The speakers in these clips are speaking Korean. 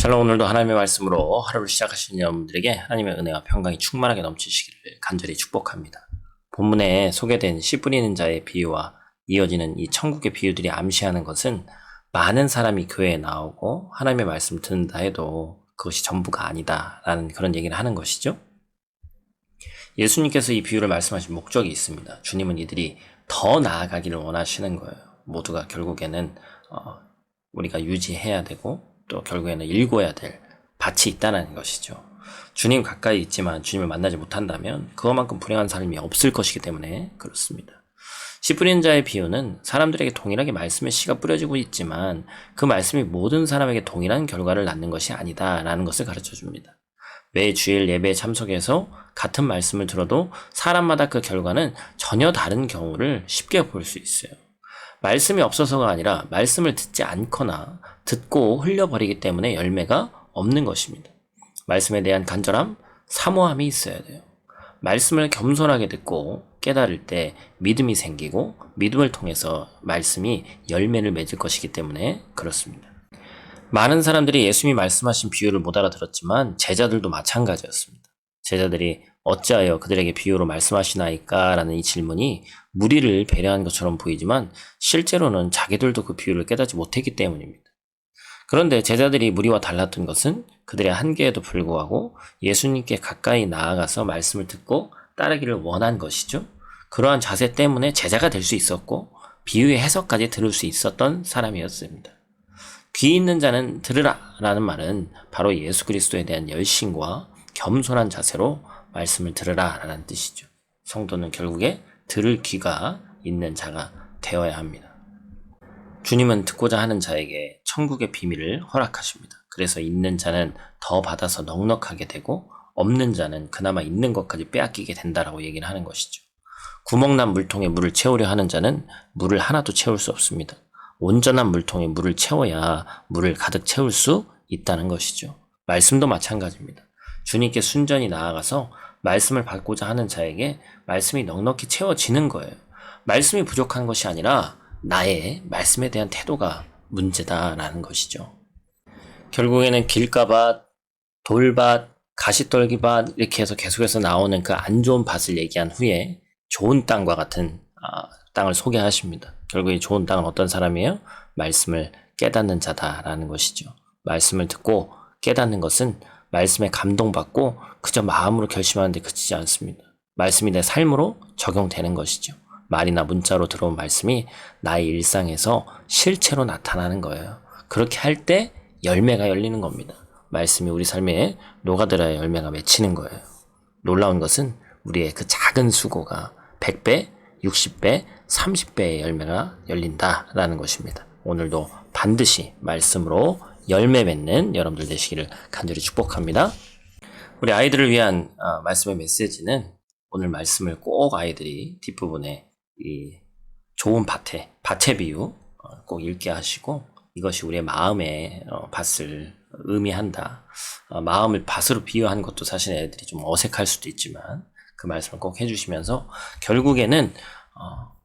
샬롬 오늘도 하나님의 말씀으로 하루를 시작하시는 여러분들에게 하나님의 은혜와 평강이 충만하게 넘치시기를 간절히 축복합니다. 본문에 소개된 씨 뿌리는 자의 비유와 이어지는 이 천국의 비유들이 암시하는 것은 많은 사람이 교회에 나오고 하나님의 말씀을 듣는다 해도 그것이 전부가 아니다라는 그런 얘기를 하는 것이죠. 예수님께서 이 비유를 말씀하신 목적이 있습니다. 주님은 이들이 더 나아가기를 원하시는 거예요. 모두가 결국에는 어, 우리가 유지해야 되고 또 결국에는 읽어야 될 밭이 있다는 것이죠. 주님 가까이 있지만 주님을 만나지 못한다면 그것만큼 불행한 삶이 없을 것이기 때문에 그렇습니다. 씨 뿌리는 자의 비유는 사람들에게 동일하게 말씀의 씨가 뿌려지고 있지만 그 말씀이 모든 사람에게 동일한 결과를 낳는 것이 아니다라는 것을 가르쳐 줍니다. 매 주일 예배에 참석해서 같은 말씀을 들어도 사람마다 그 결과는 전혀 다른 경우를 쉽게 볼 수 있어요. 말씀이 없어서가 아니라 말씀을 듣지 않거나 듣고 흘려버리기 때문에 열매가 없는 것입니다. 말씀에 대한 간절함, 사모함이 있어야 돼요. 말씀을 겸손하게 듣고 깨달을 때 믿음이 생기고 믿음을 통해서 말씀이 열매를 맺을 것이기 때문에 그렇습니다. 많은 사람들이 예수님이 말씀하신 비유를 못 알아들었지만 제자들도 마찬가지였습니다. 제자들이 어찌하여 그들에게 비유로 말씀하시나이까? 라는 이 질문이 무리를 배려한 것처럼 보이지만 실제로는 자기들도 그 비유를 깨닫지 못했기 때문입니다. 그런데 제자들이 무리와 달랐던 것은 그들의 한계에도 불구하고 예수님께 가까이 나아가서 말씀을 듣고 따르기를 원한 것이죠. 그러한 자세 때문에 제자가 될 수 있었고 비유의 해석까지 들을 수 있었던 사람이었습니다. 귀 있는 자는 들으라 라는 말은 바로 예수 그리스도에 대한 열심과 겸손한 자세로 말씀을 들으라 라는 뜻이죠. 성도는 결국에 들을 귀가 있는 자가 되어야 합니다. 주님은 듣고자 하는 자에게 천국의 비밀을 허락하십니다. 그래서 있는 자는 더 받아서 넉넉하게 되고 없는 자는 그나마 있는 것까지 빼앗기게 된다라고 얘기를 하는 것이죠. 구멍난 물통에 물을 채우려 하는 자는 물을 하나도 채울 수 없습니다. 온전한 물통에 물을 채워야 물을 가득 채울 수 있다는 것이죠. 말씀도 마찬가지입니다. 주님께 순전히 나아가서 말씀을 받고자 하는 자에게 말씀이 넉넉히 채워지는 거예요. 말씀이 부족한 것이 아니라 나의 말씀에 대한 태도가 문제다라는 것이죠. 결국에는 길가밭, 돌밭, 가시떨기밭 이렇게 해서 계속해서 나오는 그 안 좋은 밭을 얘기한 후에 좋은 땅과 같은 아, 땅을 소개하십니다. 결국 이 좋은 땅은 어떤 사람이에요? 말씀을 깨닫는 자다라는 것이죠. 말씀을 듣고 깨닫는 것은 말씀에 감동받고 그저 마음으로 결심하는데 그치지 않습니다. 말씀이 내 삶으로 적용되는 것이죠. 말이나 문자로 들어온 말씀이 나의 일상에서 실체로 나타나는 거예요. 그렇게 할 때 열매가 열리는 겁니다. 말씀이 우리 삶에 녹아들어야 열매가 맺히는 거예요. 놀라운 것은 우리의 그 작은 수고가 100배, 60배, 30배의 열매가 열린다라는 것입니다. 오늘도 반드시 말씀으로 열매 맺는 여러분들 되시기를 간절히 축복합니다. 우리 아이들을 위한 어, 말씀의 메시지는 오늘 말씀을 꼭 아이들이 뒷부분에 이 좋은 밭에 밭의 비유 어, 꼭 읽게 하시고 이것이 우리의 마음의 어, 밭을 의미한다. 어, 마음을 밭으로 비유하는 것도 사실 애들이 좀 어색할 수도 있지만 그 말씀을 꼭 해주시면서 결국에는 어,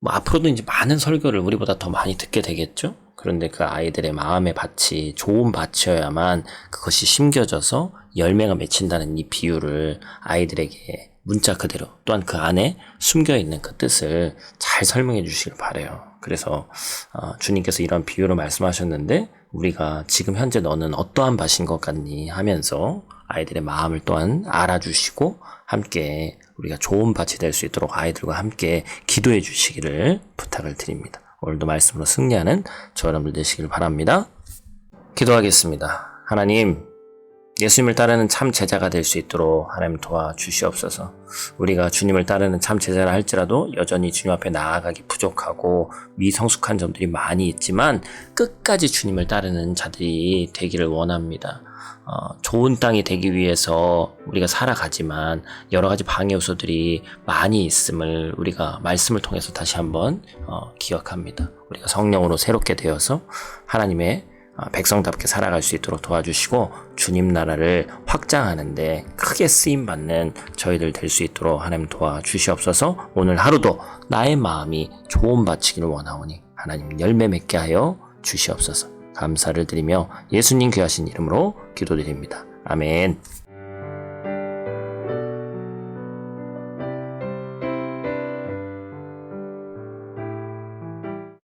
뭐 앞으로도 이제 많은 설교를 우리보다 더 많이 듣게 되겠죠. 그런데 그 아이들의 마음의 밭이 좋은 밭이어야만 그것이 심겨져서 열매가 맺힌다는 이 비유를 아이들에게 문자 그대로 또한 그 안에 숨겨 있는 그 뜻을 잘 설명해 주시길 바래요. 그래서 어, 주님께서 이런 비유로 말씀하셨는데 우리가 지금 현재 너는 어떠한 밭인 것 같니 하면서 아이들의 마음을 또한 알아주시고 함께 우리가 좋은 밭이 될 수 있도록 아이들과 함께 기도해 주시기를 부탁을 드립니다. 오늘도 말씀으로 승리하는 저 여러분들 되시길 바랍니다. 기도하겠습니다. 하나님, 예수님을 따르는 참 제자가 될 수 있도록 하나님 도와주시옵소서. 우리가 주님을 따르는 참 제자라 할지라도 여전히 주님 앞에 나아가기 부족하고 미성숙한 점들이 많이 있지만 끝까지 주님을 따르는 자들이 되기를 원합니다. 어, 좋은 땅이 되기 위해서 우리가 살아가지만 여러 가지 방해 요소들이 많이 있음을 우리가 말씀을 통해서 다시 한번 어, 기억합니다. 우리가 성령으로 새롭게 되어서 하나님의 어, 백성답게 살아갈 수 있도록 도와주시고 주님 나라를 확장하는데 크게 쓰임 받는 저희들 될 수 있도록 하나님 도와주시옵소서. 오늘 하루도 나의 마음이 좋은 바치기를 원하오니 하나님 열매 맺게 하여 주시옵소서. 감사를 드리며 예수님 귀하신 이름으로 기도드립니다. 아멘.